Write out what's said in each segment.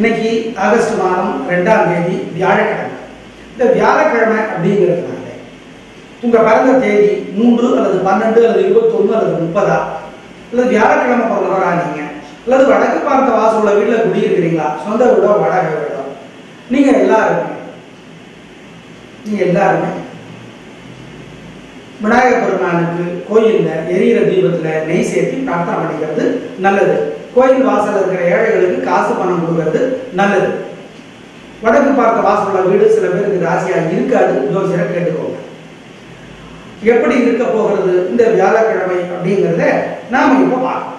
இன்னைக்கு ஆகஸ்ட் மாதம் ரெண்டாம் தேதி வியாழக்கிழமை. இந்த வியாழக்கிழமை அப்படிங்கிறதுனால உங்க பிறந்த தேதி மூன்று அல்லது பன்னெண்டு அல்லது இருபத்தொன்னு அல்லது முப்பதா? அல்லது வியாழக்கிழமை பிறந்தவரா நீங்க? அல்லது வடக்கு பார்த்த உள்ள வீட்டில் குடியிருக்கிறீங்களா? சொந்த வீடோ வாடகை வீடோ? நீங்க எல்லாருமே நீங்க எல்லாருமே விநாயகர் பெருமானுக்கு கோயில்ல எரியிற தீபத்துல நெய் சேர்த்து பிரார்த்தனை பண்ணிக்கிறது நல்லது. கோயில் வாசல் இருக்கிற ஏழைகளுக்கு காசு பணம் கொடுக்கறது நல்லது. வடக்கு பார்த்த வாசலுள்ள வீடு சில பேருக்கு ராசியா இருக்காது. ஜோசியரை கேட்டுக்கோங்க. எப்படி இருக்க போகிறது இந்த வியாழக்கிழமை அப்படிங்கிறத நாம இப்ப பார்க்கணும்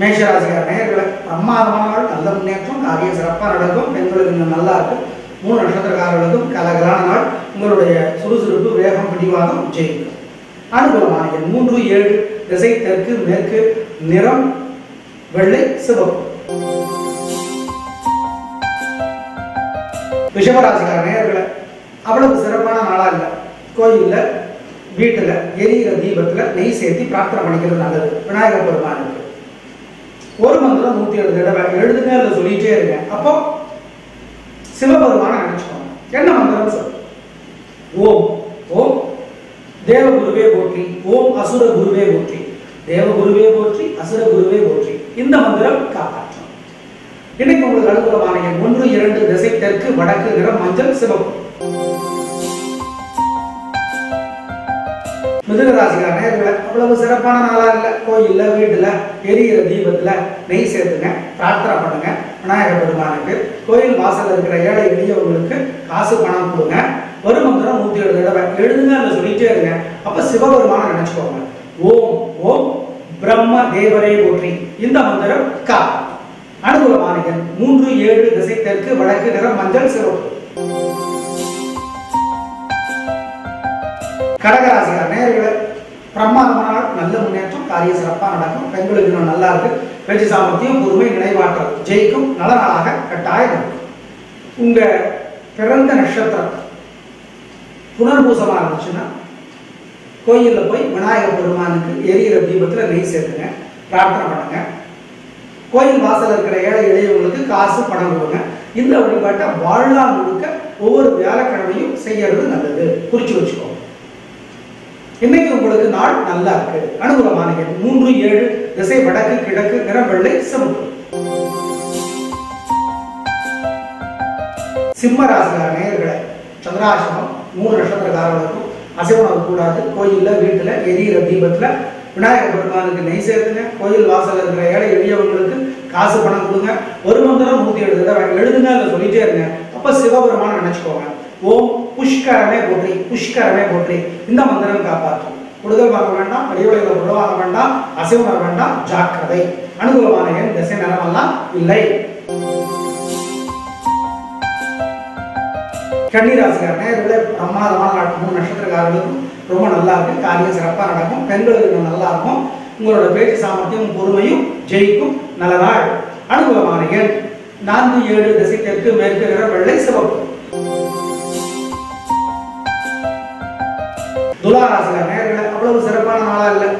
மேஷராசிக்கார நேர்களை பிரமாதமான நல்ல முன்னேற்றம் காரியம் சிறப்பாக நடக்கும். பெண்களுக்கு இன்னும் நல்லா இருக்கும் மூணு நட்சத்திரக்காரர்களுக்கும் கலகலான நாள். உங்களுடைய சுறுசுறுப்பு வேகம் பிடிவாதம் ஜெயிக்கும் அனுகூலமான மூன்று ஏழு. திசை தெற்கு மேற்கு நிறம் வெள்ளை சிவப்பு. ரிஷபராசிக்கார நேர்களை அவ்வளவு சிறப்பான நாளா இல்லை. கோயில்ல வீட்டுல எரியிற தீபத்துல நெய் சேர்த்து பிரார்த்தனை பண்ணிக்கிறது நல்லது. விநாயகர் பெருமானுக்கு ஒரு மந்திரம் நூத்தி எழுபது தடவை எழுதுங்க அதை சொல்லிட்டே இருங்க. அப்போ சிவபெருமான நினைச்சுக்கோங்க. என்ன மந்திரம் சொல் ஓம் ஓம் தேவகுருவே போற்றி. ஓம் அசுர குருவே போற்றி. தேவகுருவே போற்றி அசுர குருவே போற்றி. இந்த மந்திரம் காப்பாற்றும். இன்னைக்கு உங்களுக்கு அனுகூலமான எண் ஒன்று இரண்டு திசை தெற்கு வடக்கு நிறம் மஞ்சள் சிவப்பு. மிதுனராசிக்கார நேர்களை அவ்வளவு சிறப்பான நாளா இல்ல. கோயில்ல வீட்டுல எரியிற தீபத்துல நெய் சேர்த்துங்க பிரார்த்தனை பண்ணுங்க. விநாயகர் பெருமானுக்கு கோயில் வாசல்ல இருக்கிற ஏழை எளியவங்களுக்கு காசு பணம் கொடுங்க. ஒரு மந்திரம் நூத்தி ஏழு தடவை எழுதுங்க அதை சொல்லிட்டே இருங்க. அப்ப சிவபெருமான நினைச்சுக்கோங்க. ஓம் ஓம் பிரம்ம தேவரே போற்றி. இந்த மந்திரம் கா. அனுபவ எண் மூன்று ஏழு திசை தெற்கு வடக்கு நிறம் மஞ்சள் சிவப்பு கடகராசிக்கார நேர்களை பிரமாதமான நல்ல முன்னேற்றம் காரிய சிறப்பாக நடக்கும். பெண்களுக்கு இன்னும் நல்லா இருக்கு. வெற்றி சாமர்த்தியம் பொறுமை நினைவாற்றல். ஜெயிக்கும் நல்ல நாளாக கட்டாயம். உங்க பிறந்த நட்சத்திரம் புனர்பூசமாக இருந்துச்சுன்னா கோயில்ல போய் விநாயகர் பெருமானுக்கு எரியிற தீபத்துல நெய் சேர்த்துங்க பிரார்த்தனை பண்ணுங்க. கோயில் வாசல் இருக்கிற ஏழை எளியவங்களுக்கு காசு பணம் கொடுங்க. இந்த வழிபாட்டை வாழ்நாள் முழுக்க ஒவ்வொரு வியாழக்கிழமையும் செய்யறது நல்லது. குறிச்சு வச்சுக்கோங்க. இன்னைக்கு உங்களுக்கு நாள் நல்லா இருக்கு. அனுகூலமான மூன்று ஏழு திசை வடக்கு கிழக்கு நிறம் வெள்ளை சிவப்பு. சிம்ம நேயர்களை சந்திராசிரமம் மூணு நட்சத்திரக்காரர்களுக்கும் அசைவனவு கூடாது. கோயிலில் வீட்டில் எரியிற தீபத்தில் விநாயகர் பெருமானுக்கு நெய் சேர்த்துங்க. கோயில் வாசல் இருக்கிற ஏழை எளியவங்களுக்கு காசு பணம் கொடுங்க. ஒரு மந்திரம் நூத்தி ஏழு எழுதுங்க அதை சொல்லிட்டே இருங்க. அப்ப சிவபெருமான நினைச்சுக்கோங்க. ஓம் புஷ்கரமே போற்றி புஷ்கரமே போற்றி. இந்த மந்திரம் காப்பாற்றும். கொடுதல் வாங்க வேண்டாம் வடிவலையில் பொருள் வேண்டாம் அசைவுணர் வேண்டாம் ஜாக்கிரதை. அனுகூலமான எண் திசை நிறமெல்லாம் இல்லை. கன்னிராசிக்கார நேர்களை பிரமாதமான நாட்டு மூணு நட்சத்திரக்காரர்களுக்கும் ரொம்ப நல்லா இருக்கு காரியம் சிறப்பாக நடக்கும். பெண்களுக்கு நல்லா இருக்கும். உங்களோட பேச்சு சாமர்த்தியம் பொறுமையும் ஜெயிக்கும் நல்ல நாள் அனுகூலமான எண் நான்கு ஏழு திசை தெற்கு மேற்கு நிற வெள்ளை சிவப்பு. துலாராசிக்கார நேர்களை அவ்வளவு சிறப்பான நாளா இல்லை.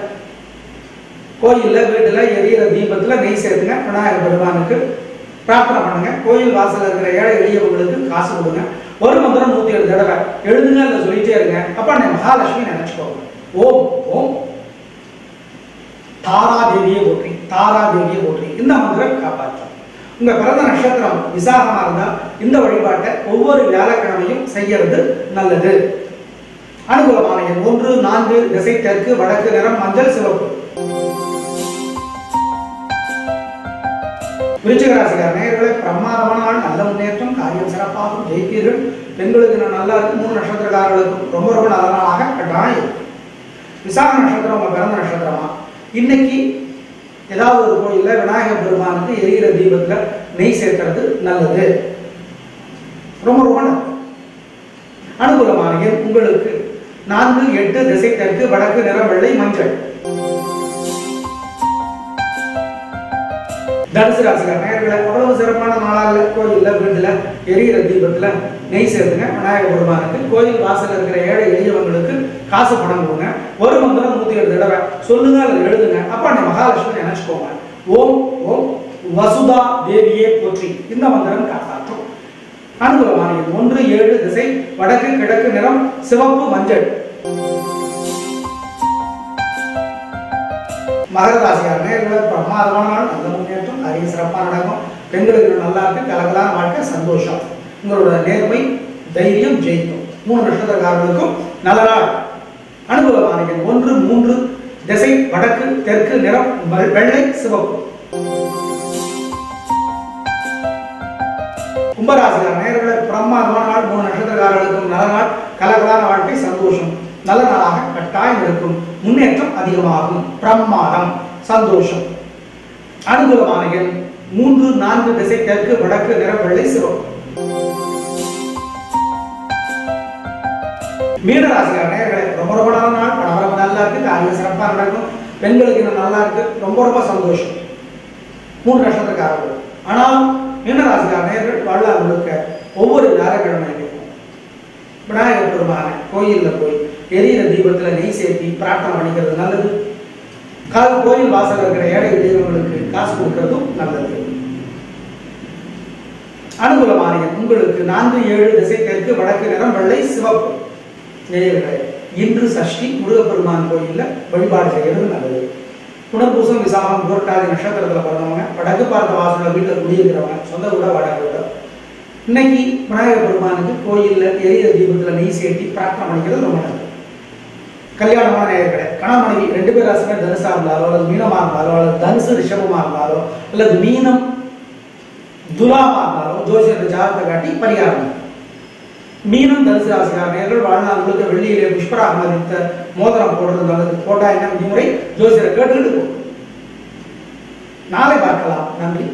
கோயில்ல வீட்டுல எரியிற தீபத்துல நெய் சேர்த்துங்க. விநாயகர் பெருமானுக்கு பிரார்த்தனை பண்ணுங்க. கோயில் வாசல்ல இருக்கிற ஏழை எளியவங்களுக்கு காசு கொடுங்க. ஒரு மந்திரம் நூத்தி ஏழு தடவை. எழுதுங்க அதை சொல்லிட்டே இருங்க. அப்ப நீ மகாலட்சுமி நினைச்சுக்கோங்க. ஓம் ஓம். தாரா தேவியை போற்றி தாரா தேவியை போற்றி. இந்த மந்திரம் காப்பாற்றும். உங்க பிறந்த நட்சத்திரம் விசாகமா இருந்தா இந்த வழிபாட்டை ஒவ்வொரு வியாழக்கிழமையும் செய்யறது நல்லது. அனுகூலமான எண் ஒன்று நான்கு திசை தெற்கு வடக்கு நிறம் மஞ்சள் சிவப்பு. விருச்சிக ராசிக்கார பிரமாதமான நாள் நல்ல முன்னேற்றம் காரியம் சிறப்பாகும் ஜெயிப்பீர்கள். பெண்களுக்கு நல்லா இருக்கும் மூணு நட்சத்திரக்காரர்களுக்கும் ரொம்ப ரொம்ப நல்ல நாளாக கட்டாயம் விசாக நட்சத்திரம் உங்க பிறந்த நட்சத்திரமா? இன்னைக்கு ஏதாவது ஒரு கோயில்ல விநாயகர் பெருமானுக்கு எரிகிற தீபத்தில் நெய் சேர்க்கிறது நல்லது. ரொம்ப ரொம்ப நல்லது. அனுகூலமான உங்களுக்கு நான்கு எட்டு திசை தெற்கு வடக்கு நிறம் வெள்ளை மஞ்சள். தனுசு ராசிக்கார நேர்களை அவ்வளவு சிறப்பான நாளாகல கோயிலில் கோயில்ல வீட்டுல எரியிற தீபத்துல நெய் சேர்த்துங்க விநாயகர் பெருமானுக்கு. கோயில் வாசல் இருக்கிற ஏழை எளியவங்களுக்கு காசு பணம் கொடுங்க. ஒரு மந்திரம் நூத்தி ஏழு தடவை சொல்லுங்க அதை எழுதுங்க. அப்ப அந்த மகாலட்சுமி நினைச்சுக்கோங்க. ஓம் ஓம் வசுதா தேவியே போற்றி. இந்த மந்திரம் காப்பாற்றும். அனுகூலமான ஒன்று ஏழு திசை வடக்கு கிழக்கு நிறம் சிவப்பு மஞ்சள். மகர ராசியார் நேர்களை பிரமாதமான நாள் நல்ல முன்னேற்றம் அரிய சிறப்பாக நடக்கும். பெண்களுக்கு நல்லா இருக்கு. கலகலான வாழ்க்கை சந்தோஷம். உங்களோட நேர்மை தைரியம் ஜெயிக்கும். மூணு நட்சத்திரக்காரர்களுக்கும் நல்ல நாள் அனுகூலமான ஒன்று மூன்று திசை வடக்கு தெற்கு நிறம் வெள்ளை சிவப்பு. கும்பராசிகார் நேர்களை பிரம்மாதமான நாள். மூணு நட்சத்திரக்காரர்களுக்கும் நல்ல நாள். கலகலான வாழ்க்கை சந்தோஷம். நல்ல நாளாக கட்டாயம் இருக்கும். முன்னேற்றம் அதிகமாகும். பிரம்மாதம் சந்தோஷம். அனுகூலமான எண் மூன்று நான்கு திசை தெற்கு வடக்கு நிற வெள்ளை சிவப்பு. மீனராசிக்கார நேயர்களே ரொம்ப ரொம்ப நல்ல நாள். பணவரம் நல்லா இருக்கு காரியம் சிறப்பாக நடக்கும். பெண்களுக்கு இன்னும் நல்லா இருக்கு ரொம்ப ரொம்ப சந்தோஷம். மூன்று நட்சத்திரக்காரர்கள். ஆனால் மீனராசிக்கார நேர்கள் வரலாறு முழுக்க ஒவ்வொரு ஞாயிற்றுக்கிழமையும் விநாயகர் பெருமான கோயில்ல போய் எரியிற தீபத்துல நெய் சேர்த்தி பிரார்த்தனை பண்ணிக்கிறது நல்லது. கால் கோயில் வாசல் இருக்கிற ஏழை தெய்வங்களுக்கு காசு கொடுக்கறதும் நல்லது. அனுகூலமான உங்களுக்கு நான்கு ஏழு திசை தெற்கு வடக்கு நிறம் வெள்ளை சிவப்பு. நேயர்களே இன்று சஷ்டி முருகப்பெருமான் கோயில்ல வழிபாடு செய்யறது நல்லது. புனர்பூசம் விசாகம் புரட்டாதி நட்சத்திரத்துல பிறந்தவங்க வடக்கு பார்த்த வாசல வீட்டுல குடியிருக்கிறவங்க சொந்த கூட வாடகை இன்னைக்கு விநாயகர் பெருமானுக்கு கோயில்ல எரிய தீபத்துல நெய் சேர்த்தி பிரார்த்தனை பண்ணிக்கிறது ரொம்ப நல்லது. கல்யாணமான நேயர்களே கணவன் மனைவி ரெண்டு பேர் ராசிமே தனுசா இருந்தாலோ அல்லது மீனமா இருந்தாலோ அல்லது தனுசு ரிஷபமா இருந்தாலோ அல்லது மீனம் துலாமா இருந்தாலோ ஜோசியர் ஜாதகத்தை காட்டி பரிகாரம் மீனம் தனுசு ராசிக்காரர்கள் வாழ்நாள் முழுக்க வெள்ளியிலே புஷ்பராக மதித்த மோதிரம் போடுறது நல்லது. போட்டா என்ன விதிமுறை? ஜோசியரை கேட்டுக்கிட்டு நாளை பார்க்கலாம். நன்றி.